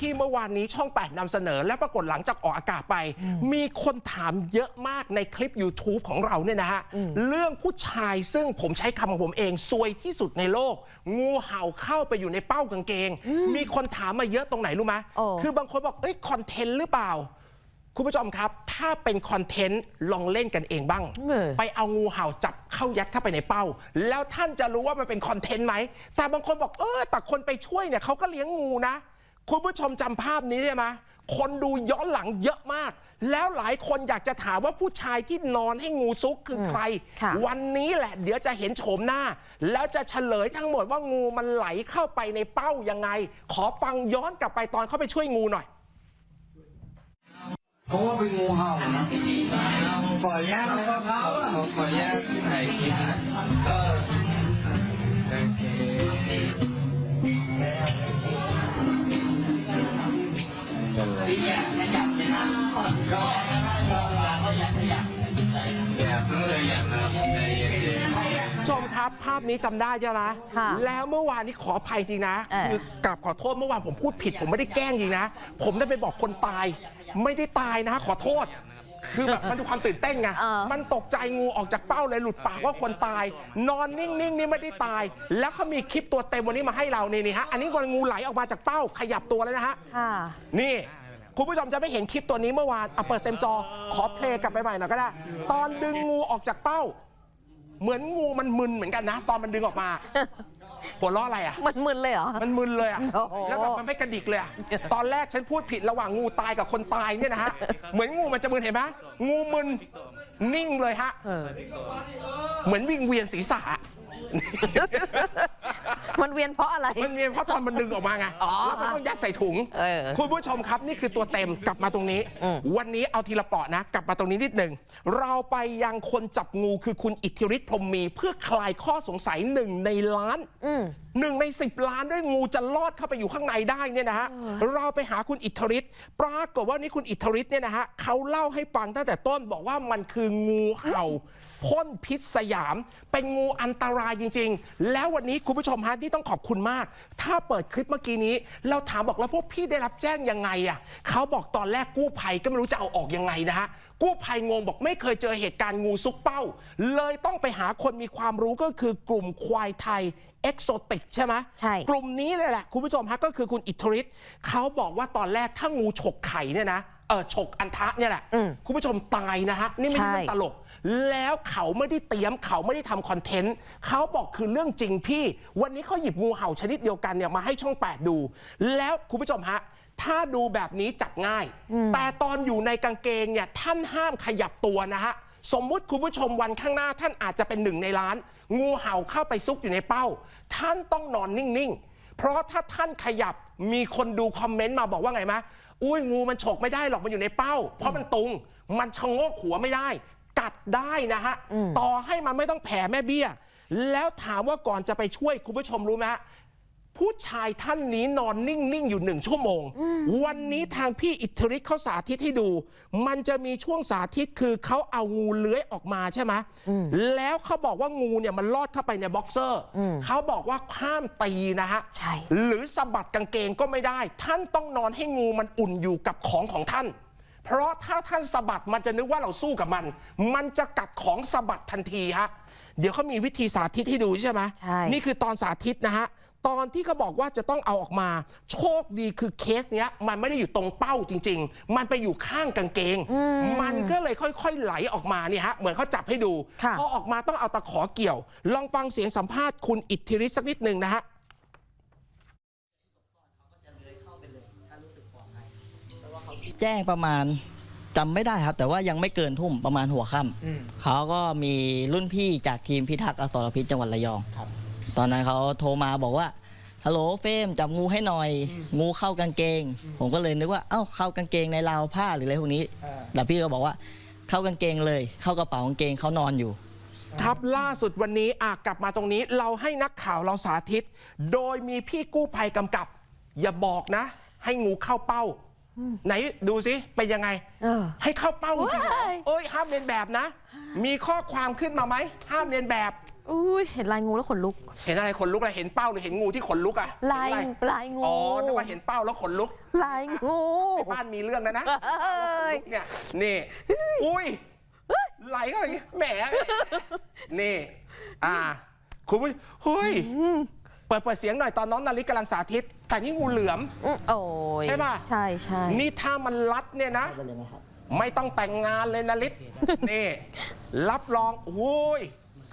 ที่เมื่อวานนี้ช่อง 8นำเสนอ และปรากฏหลังจากออกอากาศไป มีคนถามเยอะมากในคลิป YouTube ของเราเนี่ยนะฮะ เรื่องผู้ชายซึ่งผมใช้คำของผมเองซวยที่สุดในโลก งูเห่าเข้าไปอยู่ในเป้ากางเกง มีคนถามมาเยอะตรงไหนรู้ไหมโอ้คือบางคนบอกเอ้ยคอนเทนต์หรือเปล่าคุณผู้ชมครับ ถ้าเป็นคอนเทนต์ลองเล่นกันเองบ้างเออไปเอางูเห่าจับเข้ายัดเข้าไปในเป้า แล้วท่านจะรู้ว่ามันเป็นคอนเทนต์ไหม แต่บางคนบอกเออแต่คนไปช่วยเนี่ยเขาก็เลี้ยงงูนะ คุณผู้ชมจำภาพนี้ได้ไหมคนดูย้อนหลังเยอะมาก แล้วหลายคนอยากจะถามว่าผู้ชายที่นอนให้งูซุกคือใครค่ะวันนี้แหละเดี๋ยวจะเห็นโฉมหน้า แล้วจะเฉลยทั้งหมดว่างูมันไหลเข้าไปในเป้ายังไง ขอฟังย้อนกลับไปตอนเข้าไปช่วยงูหน่อยเพราะว่าเป็นงูเห่านะขออนุญาตนะครับขออนุญาตถ่ายคลิปนะ ภาพนี้จำได้ใช่ไหมค่ะแล้วเมื่อวานนี้ขออภัยจริงนะ เออ คือกลับขอโทษเมื่อวานผมพูดผิด ผมไม่ได้แกล้งจริงนะ ผมได้ไปบอกคนตาย ไม่ได้ตายนะ ขอโทษ คือแบบมันเป็นความตื่นเต้นไง เออ มันตกใจงูออกจากเป้าเลยหลุดปากว่าคนตาย นอนนิ่งๆนี่ไม่ได้ตาย แล้วเขามีคลิปตัวเต็มวันนี้มาให้เรานี่นี่ฮะ อันนี้วันงูไหลออกมาจากเป้าขยับตัวแล้วนะฮะ ค่ะ นี่ คุณผู้ชมจะไม่เห็นคลิปตัวนี้เมื่อวานเอาเปิดเต็มจอขอเพลงกลับไปใหม่หน่อยก็ได้ ตอนดึงงูออกจากเป้า เหมือนงูมันมึนเหมือนกันนะ ตอนมันดึงออกมาหัวล้ออะไรอะ มันมึนเลยเหรอ มันมึนเลยอะ โอ้โห แล้วแบบมันไม่กระดิกเลยอะตอนแรกฉันพูดผิดระหว่างงูตายกับคนตายเนี่ยนะฮะ เหมือนงูมันจะมึนเห็นไหมงูมึนนิ่งเลยฮะ เออ เหมือนวิ่งเวียนศีรษะ มันเวียนเพราะอะไร มันเวียนเพราะตอนมันดึงออกมาไงอ๋อแล้วมันต้องยัดใส่ถุง เออคุณผู้ชมครับนี่คือตัวเต็มกลับมาตรงนี้ อืม วันนี้เอาทีละเปาะนะ กลับมาตรงนี้นิดหนึ่ง เราไปยังคนจับงูคือคุณอิทธิฤทธิ์พรหมมีเพื่อคลายข้อสงสัยหนึ่งในล้านอืม หนึ่งใน10ล้านด้วยงูจะลอดเข้าไปอยู่ข้างในได้เนี่ยนะฮะเราไปหาคุณอิทธิฤทธิ์ปรากฏว่านี่คุณอิทธิฤทธิ์เนี่ยนะฮะเขาเล่าให้ฟังตั้งแต่ต้นบอกว่ามันคืองูเห่าพ่นพิษสยาม เป็นงูอันตรายจริง ๆ แล้ววันนี้คุณผู้ชมฮะที่ต้องขอบคุณมาก ถ้าเปิดคลิปเมื่อกี้นี้ เราถามบอกแล้วพวกพี่ได้รับแจ้งยังไงอะเขาบอกตอนแรกกู้ภัยก็ไม่รู้จะเอาออกยังไงนะฮะกู้ภัยงงบอกไม่เคยเจอเหตุการณ์งูซุกเป้า เลยต้องไปหาคนมีความรู้ก็คือกลุ่มควายไทยเอ็กโซติกใช่ไหมใช่ กลุ่มนี้เลยแหละ คุณผู้ชมฮะก็คือคุณอิทธิฤทธิ์เขาบอกว่าตอนแรกถ้างูฉกไข่เนี่ยนะเออฉกอันทะเนี่ยแหละ อืมคุณผู้ชมตายนะฮะ นี่ไม่ใช่ใช่ เรื่องตลก แล้วเขาไม่ได้เตรียมเขาไม่ได้ทำคอนเทนต์ เขาบอกคือเรื่องจริงพี่ วันนี้เขาหยิบงูเห่าชนิดเดียวกันเนี่ยมาให้ช่อง 8 ดู แล้วคุณผู้ชมฮะ ถ้าดูแบบนี้จับง่าย แต่ตอนอยู่ในกางเกงเนี่ยท่านห้ามขยับตัวนะฮะ สมมุติคุณผู้ชมวันข้างหน้าท่านอาจจะเป็นหนึ่งในล้าน งูเห่าเข้าไปซุกอยู่ในเป้า ท่านต้องนอนนิ่ง ๆ เพราะถ้าท่านขยับมีคนดูคอมเมนต์มาบอกว่าไงมะ อุ้ยงูมันฉกไม่ได้หรอกมันอยู่ในเป้า เพราะมันตุง มันชะโงกหัวไม่ได้ กัดได้นะฮะ ต่อให้มันไม่ต้องแผ่แม่เบี้ย แล้วถามว่าก่อนจะไปช่วยคุณผู้ชมรู้ไหมฮะ ผู้ชายท่านนี้นอนนิ่ง ๆ อยู่หนึ่งชั่วโมง วันนี้ทางพี่อิทธิฤทธิ์เขาสาธิตให้ดู มันจะมีช่วงสาธิตคือเขาเอางูเลื้อยออกมาใช่ไหมแล้วเขาบอกว่างูเนี่ยมันลอดเข้าไปในบ็อกเซอร์ เขาบอกว่าห้ามตีนะฮะ ใช่ หรือสะบัดกางเกงก็ไม่ได้ ท่านต้องนอนให้งูมันอุ่นอยู่กับของของท่าน เพราะถ้าท่านสะบัดมันจะนึกว่าเราสู้กับมัน มันจะกัดของสะบัดทันทีฮะ เดี๋ยวเขามีวิธีสาธิตให้ดูใช่ไหมใช่ นี่คือตอนสาธิตนะฮะ ตอนที่เขาบอกว่าจะต้องเอาออกมา โชคดีคือเคสเนี้ย มันไม่ได้อยู่ตรงเป้าจริง ๆ มันไปอยู่ข้างกางเกง มันก็เลยค่อยๆไหลออกมาเนี่ยฮะเหมือนเขาจับให้ดูค่ะพอออกมาต้องเอาตะขอเกี่ยว ลองฟังเสียงสัมภาษณ์คุณอิทธิฤทธิ์สักนิดหนึ่งนะฮะแจ้งประมาณจำไม่ได้ครับ แต่ว่ายังไม่เกินทุ่มประมาณหัวค่ำเขาก็มีรุ่นพี่จากทีมพิทักษ์อสรพิษจังหวัดระยอง ตอนนั้นเขาโทรมาบอกว่าฮัลโหลเฟรมจับงูให้หน่อย งูเข้ากางเกง ผมก็เลยนึกว่าเอ้าเข้ากางเกงในราวผ้าหรืออะไรพวกนี้แต่พี่ก็บอกว่าเข้ากางเกงเลย เข้ากระเป๋ากางเกงเขานอนอยู่ ครับล่าสุดวันนี้อะกลับมาตรงนี้เราให้นักข่าวเราสาธิต โดยมีพี่กู้ภัยกำกับ อย่าบอกนะ ให้งูเข้าเป้า ไหนดูสิเป็นยังไงเออให้เข้าเป้าจริงเหรอว้ายเอ้ยห้ามเรียนแบบนะ มีข้อความขึ้นมาไหมห้ามเรียนแบบ อุ้ยเห็นลายงูแล้วขนลุก เห็นอะไรขนลุกอะไรเห็นเป้าหรือเห็นงูที่ขนลุกอะลายเห็นอะไรลายงูอ๋อนึกว่าเห็นเป้าแล้วขนลุกลายงูบ้านมีเรื่องแล้วนะเอ้ยเนี่ยนี่อุ้ยไหลเข้าไปอย่างงี้แหมนี่ อ่า คุณผู้เฮ้ยเปิดเปิดเสียงหน่อยตอนน้องนาริกกำลังสาธิต แต่นี่งูเหลือมอืมโอ้ยใช่ปะ ใช่ใช่นี่ถ้ามันรัดเนี่ยนะไปเลยไหมครับไม่ต้องแต่งงานเลยนาริศนี่ รับรองโอ้ย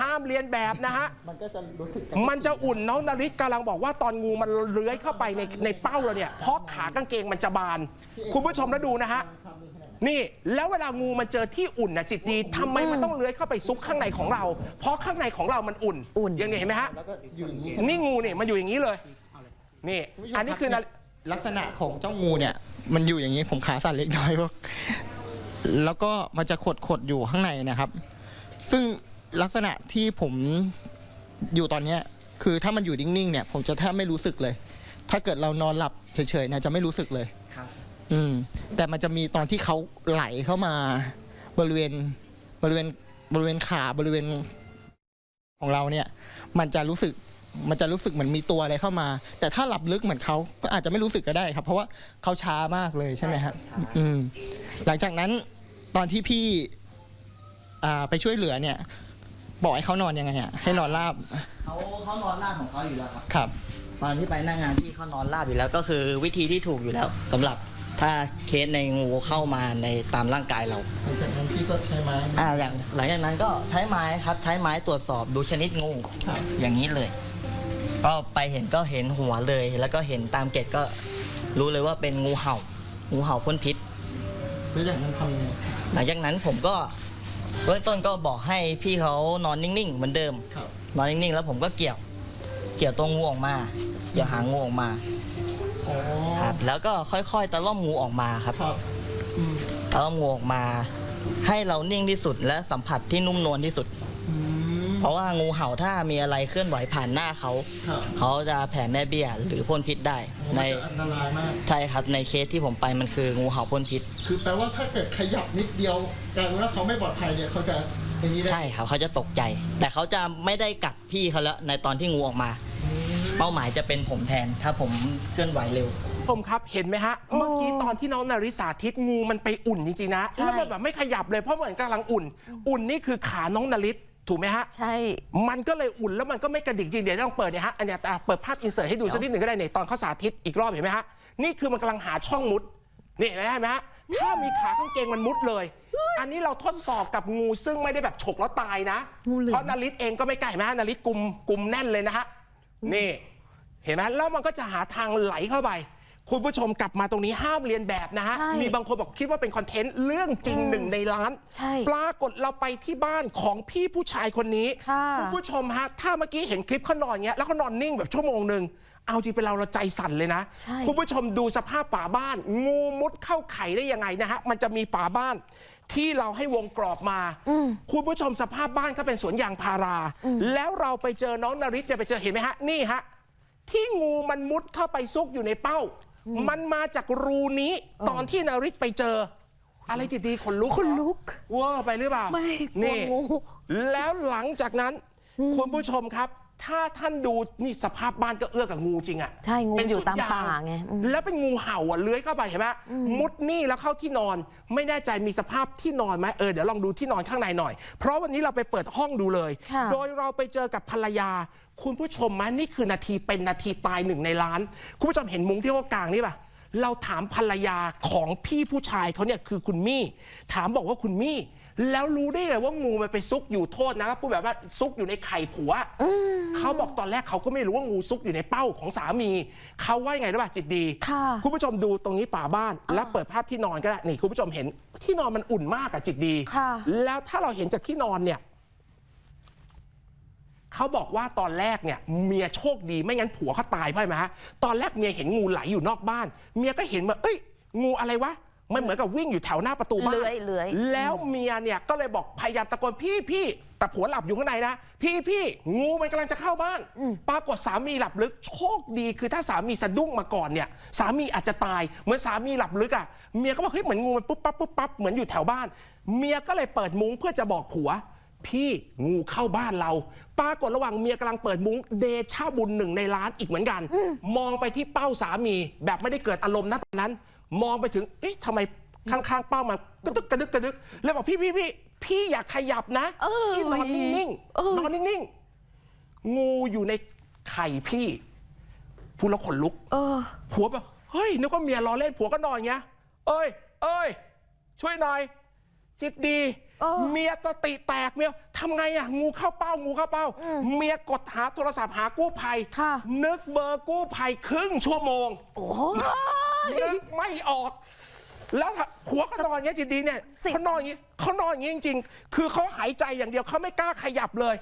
ห้ามเรียนแบบนะฮะ มันก็จะรู้สึกมันจะอุ่นน้องนาริศกำลังบอกว่าตอนงูมันเลื้อยเข้าไปในในเป้าเราเนี่ยเพราะขากางเกงมันจะบาน คุณผู้ชมแล้วดูนะฮะ นี่แล้วเวลางูมันเจอที่อุ่นนะจิตดีทำไมมันต้องเลื้อยเข้าไปซุกข้างในของเรา เพราะข้างในของเรามันอุ่นอุ่น อย่างนี้เห็นไหมฮะ แล้วก็อยู่อย่างนี้ใช่ไหมนี่งูเนี่ยมันอยู่อย่างนี้เลย นี่ คุณผู้ชมอันนี้รับคือนาเนี่ยลักษณะของเจ้างูเนี่ย มันอยู่อย่างนี้ผมขาสั่นเล็กน้อยพวกแล้วก็มันจะขดขดๆอยู่ข้างในนะครับ ซึ่ง ลักษณะที่ผมอยู่ตอนเนี้ยคือถ้ามันอยู่นิ่งๆเนี่ย ผมจะแทบไม่รู้สึกเลย ถ้าเกิดเรานอนหลับเฉยๆเนี่ยจะไม่รู้สึกเลย ครับ อืม แต่มันจะมีตอนที่เขาไหลเข้ามาบริเวณบริเวณบริเวณขาบริเวณของเราเนี่ย มันจะรู้สึกมันจะรู้สึกเหมือนมีตัวอะไรเข้ามา แต่ถ้าหลับลึกเหมือนเขาก็อาจจะไม่รู้สึกก็ได้ครับ เพราะว่าเขาช้ามากเลยใช่ไหมครับอืม หลังจากนั้นตอนที่พี่อ่าไปช่วยเหลือเนี่ย บอกให้เขานอนยังไงอะให้นอนราบเขาเขานอนราบของเขาอยู่แล้วครับ ครับ ตอนที่ไปหน้างานที่เขานอนราบอยู่แล้วก็คือวิธีที่ถูกอยู่แล้วสำหรับถ้าเคสในงูเข้ามาในตามร่างกายเรา หลังจากนั้นพี่ก็ใช้ไม้อ่าอย่างหลังจากนั้นก็ใช้ไม้ครับใช้ไม้ตรวจสอบดูชนิดงูครับอย่างนี้เลย ก็ไปเห็นก็เห็นหัวเลย แล้วก็เห็นตามเกตก็รู้เลยว่าเป็นงูเห่า งูเห่าพ่นพิษ แล้วอย่างนั้นทำยังไงหลังจากนั้นผมก็ เบื้องต้นก็บอกให้พี่เขานอนนิ่งๆเหมือนเดิม ครับ นอนนิ่งๆ แล้วผมก็เกี่ยว เกี่ยวตัวงูออกมาเกี่ยวหางงูออกมาอ๋อครับ แล้วก็ค่อยๆตะล่อมงูออกมาครับ ครับอืมตะล่อมงูออกมา ให้เรานิ่งที่สุดและสัมผัสที่นุ่มนวลที่สุดอืม เพราะว่างูเห่าถ้ามีอะไรเคลื่อนไหวผ่านหน้าเขา ครับเขาจะแผ่แม่เบี้ยหรือพ่นพิษได้ ในในอันตรายมาก ใช่ครับในเคสที่ผมไปมันคืองูเห่าพ่นพิษ คือแปลว่าถ้าเกิดขยับนิดเดียวกลายเป็นว่าเขาไม่ปลอดภัยเนี่ยเขาจะอย่างนี้ได้ใช่ครับเขาจะตกใจ แต่เขาจะไม่ได้กัดพี่เขาแล้วในตอนที่งูออกมา เป้าหมายจะเป็นผมแทน ถ้าผมเคลื่อนไหวเร็วชมครับเห็นไหมฮะ เมื่อกี้ตอนที่น้องนาริสาธิตงูมันไปอุ่นจริงๆนะ ใช่ แล้วมันแบบไม่ขยับเลยเพราะเหมือนกำลังอุ่น อุ่นนี่คือขาน้องนาริส ถูกไหมฮะ ใช่ มันก็เลยอุ่นแล้วมันก็ไม่กระดิกจริงเดี๋ยวต้องเปิดเนี่ยฮะอันเนี้ยอะเปิดภาพอินเสิร์ตให้ดูสักนิดหนึ่งก็ได้เนี่ยตอนเขาสาธิตอีกรอบเห็นไหมฮะนี่คือมันกำลังหาช่องมุดนี่เห็นไหมเห็นไหมฮะถ้ามีขากางเกงมันมุดเลย อันนี้เราทดสอบกับงูซึ่งไม่ได้แบบฉกแล้วตายนะ งูเหลือม เพราะนาริสเองก็ไม่ไกลไหมฮะนาริสกุมกุมแน่นเลยนะฮะนี่ เห็นไหมแล้วมันก็จะหาทางไหลเข้าไป คุณผู้ชมกลับมาตรงนี้ห้ามเรียนแบบนะฮะ ใช่มีบางคนบอกคิดว่าเป็นคอนเทนต์เรื่องจริงหนึ่งในล้าน ใช่ปรากฏเราไปที่บ้านของพี่ผู้ชายคนนี้ ค่ะณผู้ชมฮะ ถ้าเมื่อกี้เห็นคลิปเขานอนเงี้ยแล้วเขานอนนิ่งแบบชั่วโมงหนึ่ง เอาจริงเป็นเราเราใจสั่นเลยนะ ใช่ คุณผู้ชมดูสภาพฝาบ้าน งูมุดเข้าไข่ได้ยังไงนะฮะ มันจะมีฝาบ้านที่เราให้วงกรอบมา คุณผู้ชมสภาพบ้านก็เป็นสวนยางพารา แล้วเราไปเจอน้องนาริสเนี่ยไปเจอเห็นไหมฮะ นี่ฮะ ที่งูมันมุดเข้าไปซุกอยู่ในเป้า มันมาจากรูนี้ตอนที่นาริสไปเจอ อะไรจิตดีขนลุกขนลุกเว่าไปหรือเปล่าไม่กลัวนี่งูแล้วหลังจากนั้น คุณผู้ชมครับ ถ้าท่านดูนี่สภาพบ้านก็เอื้อกับงูจริงอะใช่งูเป็นอยู่สุดตามยวป่าไงอืม แล้วเป็นงูเห่าอะเลื้อยเข้าไปเห็นไหมมุดนี่แล้วเข้าที่นอน ไม่แน่ใจมีสภาพที่นอนไหมเออเดี๋ยวลองดูที่นอนข้างในหน่อย เพราะวันนี้เราไปเปิดห้องดูเลย ค่ะ โดยเราไปเจอกับภรรยา คุณผู้ชมไหมนี่คือนาทีเป็นนาทีตายหนึ่งในล้าน คุณผู้ชมเห็นมุ้งที่เขากลางนี่ป่ะเราถามภรรยาของพี่ผู้ชายเขาเนี่ยคือคุณมี่ ถามบอกว่าคุณมี่ แล้วรู้ได้เลยว่างูมันไปซุกอยู่โทษนะครับพูดแบบว่าซุกอยู่ในไข่ผัวเขาบอกตอนแรกเขาก็ไม่รู้ว่างูซุกอยู่ในเป้าของสามีเขาว่ายังไงรู้ป่ะจิตดีค่ะคุณผู้ชมดูตรงนี้ฝาบ้าน และเปิดภาพที่นอนก็ได้นี่คุณผู้ชมเห็นที่นอนมันอุ่นมากอะจิตดีค่ะแล้วถ้าเราเห็นจากที่นอนเนี่ยเขาบอกว่าตอนแรกเนี่ยเมียโชคดีไม่งั้นผัวเขาตายเพราะอะไรไหมฮะตอนแรกเมียเห็นงูไหลอยู่นอกบ้าน เมียก็เห็นว่าเอ้ย งูอะไรวะ มันเหมือนกับวิ่งอยู่แถวหน้าประตูบ้านเลื้อยเลื้อย แล้วเมียเนี่ยก็เลยบอกพยายามตะโกนพี่พี่แต่ผัวหลับอยู่ข้างในนะ พี่พี่งูมันกำลังจะเข้าบ้าน ปรากฏสามีหลับลึกโชคดีคือถ้าสามีสะดุ้งมาก่อนเนี่ย สามีอาจจะตายเหมือนสามีหลับลึกอะเมียก็บอกเฮ้ยเหมือนงูมันปุ๊บปั๊บปุ๊บปั๊บเหมือนอยู่แถวบ้าน เมียก็เลยเปิดมุ้งเพื่อจะบอกผัวพี่งูเข้าบ้านเรา ปรากฏระหว่างเมียกำลังเปิดมุ้งเดชาบุญหนึ่งในร้านอีกเหมือนกัน มองไปที่เป้าสามีแบบไม่ได้เกิดอารมณ์นะตอนนั้น มองไปถึง เอ๊ะทำไมข้างๆเป้ามันกระดึกกระดึกกระดึกเลยบอกพี่พี่พี่พี่อย่าขยับนะเออพี่นอนนิ่งเออ ๆนอนนิ่งๆงูอยู่ในไข่พี่พูดแล้วขนลุก เออ ผัวแบบเฮ้ยนึกว่าเมียล้อเล่นผัวก็นอนอย่างเงี้ย เอ้ย เอ้ย ช่วยหน่อย จิตดี เออเมียสติแตกเมียทำไงอะงูเข้าเป้างูเข้าเป้าเมียกดหาโทรศัพท์หากู้ภัย ค่ะ นึกเบอร์กู้ภัยครึ่งชั่วโมง โอ้ย นึกไม่ออก แล้วถ้าผัวก็นอนอย่างเงี้ยจิตดีเนี่ยสิ เขานอนอย่างงี้เขานอนอย่างงี้จริง ๆ คือเขาหายใจอย่างเดียวเขาไม่กล้าขยับเลย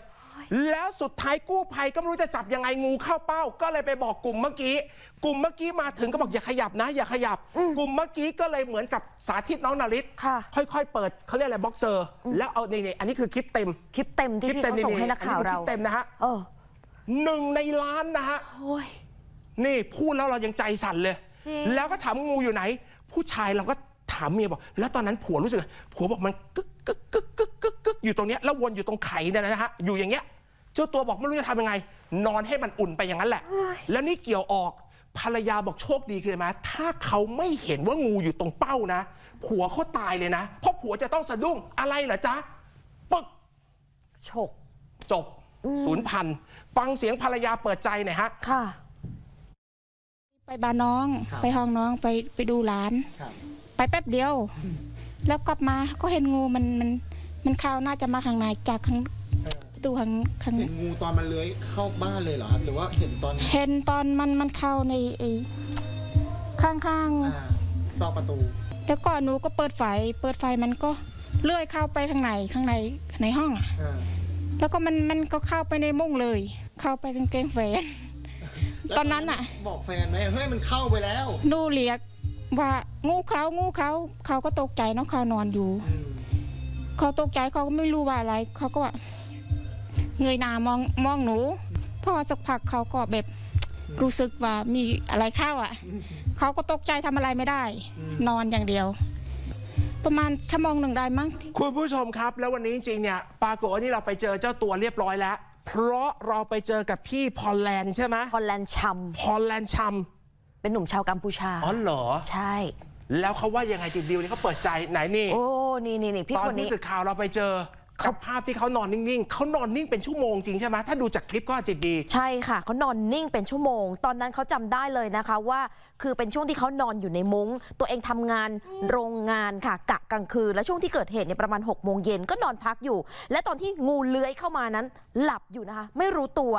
แล้วสุดท้ายกู้ภัยก็ไม่รู้จะจับยังไงงูเข้าเป้า ก็เลยไปบอกกลุ่มเมื่อกี้ กลุ่มเมื่อกี้มาถึงก็บอกอย่าขยับนะ อย่าขยับ กลุ่มเมื่อกี้ก็เลยเหมือนกับสาธิตน้องนาริตค่ะ ค่อยๆ เปิดเขาเรียกอะไรบ็อกเซอร์ แล้วเอานี่ๆอันนี้คือคลิปเต็มคลิปเต็มคที่ลิปพี่เต็มเขาส่งให้นักข่าวอัคือเราคลิปเต็มนะฮะเออหนึ่งในล้านนะฮะ โอ้ย นี่พูดแล้วเรายังใจสั่นเลย จริง แล้วก็ถามงูอยู่ไหน ผู้ชายเราก็ถามเมียบอก แล้วตอนนั้นผัวรู้สึกไงผัวบอกมันกึกกึกกึกกึกกึกกึกอยู่ตรงเนี้ยแล้ววนอยู่ตรงไข่เนี่ยนะฮะอยู่อย่างเงี้ยเจ้าตัวบอกไม่รู้จะทำยังไง นอนให้มันอุ่นไปอย่างนั้นแหละ แล้วนี่เกี่ยวออกภรรยาบอกโชคดีคือไหมถ้าเขาไม่เห็นว่างูอยู่ตรงเป้านะ ผัวเขาตายเลยนะ เพราะผัวจะต้องสะดุ้งอะไรเหรอจ๊ะปึกฉก จบศูนย์พัน ฟังเสียงภรรยาเปิดใจหน่อยฮะ ค่ะ ไปบ้านน้อง ครับ ไปห้องน้องไปไปดูหลาน ครับ ไปแป๊บเดียวแล้วกลับมาก็เห็นงูมันมันมันเข้าน่าจะมาข้างในจากข้างเออประตูข้างข้างเห็นงูตอนมันเลื้อยเข้าบ้านเลยเหรอครับ หรือว่าเห็นตอนเห็นตอนมันมันเข้าในไอ้ข้างข้างอ่าซอกประตูๆแล้วก็หนูก็เปิดไฟเปิดไฟมันก็เลื่อยเข้าไปข้างในข้างในในห้องอะอ่าแล้วก็มันมันก็เข้าไปในมุ้งเลย เข้าไปกางเกงแฟน ตอนนั้นอะบอกแฟนไหมเฮ้ยมันเข้าไปแล้วหนูเรียกว่างูเขางูเขาเขาก็ตกใจเนาะเขานอนอยู่ อืมเขาตกใจเขาก็ไม่รู้ว่าอะไร เขาก็ว่าเงยหน้ามองมองหนูพอสักพักเขาก็แบบรู้สึกว่ามีอะไรเข้าอะเขาก็ตกใจทำอะไรไม่ได้ นอนอย่างเดียว ประมาณชั่วโมงหนึ่งได้มั้ง คุณผู้ชมครับ แล้ววันนี้จริงๆเนี่ยปรากฏว่านี่เราไปเจอเจ้าตัวเรียบร้อยแล้ว เพราะเราไปเจอกับพี่พอลแลนด์ใช่ไหมพอลแลนด์ชัมพอลแลนด์ชัมเป็นหนุ่มชาวกัมพูชา อ๋อเหรอ ใช่ แล้วเขาว่ายังไงจิตดิวนี่เขาเปิดใจไหนนี่ โอ้ นี่นี่นี่พี่ตอนคนนี้ ผู้สื่อข่าวเราไปเจอ กับภาพที่เขานอนนิ่งๆเขานอนนิ่งเป็นชั่วโมงจริงใช่ไหมถ้าดูจากคลิปก็จิตดี ใช่ค่ะเขานอนนิ่งเป็นชั่วโมง ตอนนั้นเขาจำได้เลยนะคะว่า คือเป็นช่วงที่เขานอนอยู่ในมุง้ง ตัวเองทำงานโรงงานค่ะกะกลางคืน และช่วงที่เกิดเหตุเนี่ยประมาณ6กโมงเย็นก็นอนพักอยู่ และตอนที่งูเลื้อยเข้ามานั้น หลับอยู่นะคะ ไม่รู้ตัว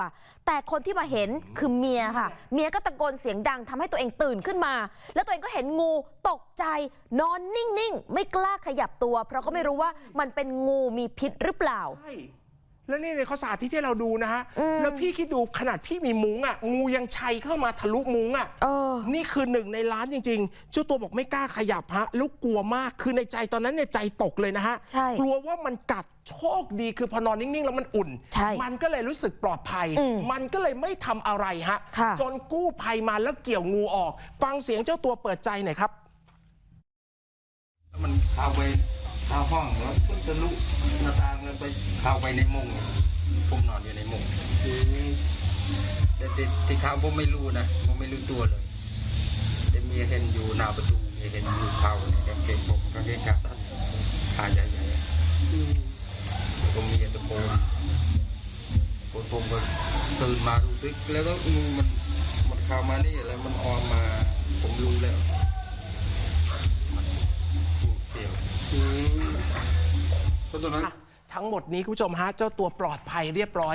แต่คนที่มาเห็นคือเมียค่ะ เมียก็ตะโกนเสียงดังทำให้ตัวเองตื่นขึ้นมา แล้วตัวเองก็เห็นงูตกใจ นอนนิ่งๆไม่กล้าขยับตัว เพราะก็ไม่รู้ว่ามันเป็นงูมีพิษหรือเปล่า ใช่ แล้วนี่เนี่ยเขาสาธิตให้เราดูนะฮะอืมแล้วพี่คิดดูขนาดพี่มีมุ้งอะ งูยังชัยเข้ามาทะลุมุ้งอะ เออ นี่คือหนึ่งในล้านจริงๆ เจ้าตัวบอกไม่กล้าขยับฮะ แล้วกลัวมาก คือในใจตอนนั้นเนี่ยใจตกเลยนะฮะ ใช่กลัวว่ามันกัด โชคดีคือพอนอนนิ่งๆ แล้วมันอุ่น ใช่มันก็เลยรู้สึกปลอดภัย อืมมันก็เลยไม่ทำอะไรฮะ ค่ะ จนกู้ภัยมาแล้วเกี่ยวงูออก ฟังเสียงเจ้าตัวเปิดใจหน่อยครับ มันเข้าไป เข้าห้องแล้วก็ทะลุหน้าต่างแล้วไปเข้าไปในมุ้งผมนอนอยู่ในมุ้งแต่ที่เข้าผมไม่รู้นะผมไม่รู้ตัวเลย แต่มีเห็นอยู่หน้าประตูมีเห็นอยู่เข้าในกางเกงผมกางเกงขาสั้นขาใหญ่ๆแล้วก็เมีตะโกนผมผมก็ตื่นมารู้สึกแล้วก็งูมันมันเข้ามานี่แล้วมันออมมา ผมรู้แล้ว สียวทั้งหมดนี้คุณผู้ชมฮะเจ้าตัวปลอดภัยเรียบร้อย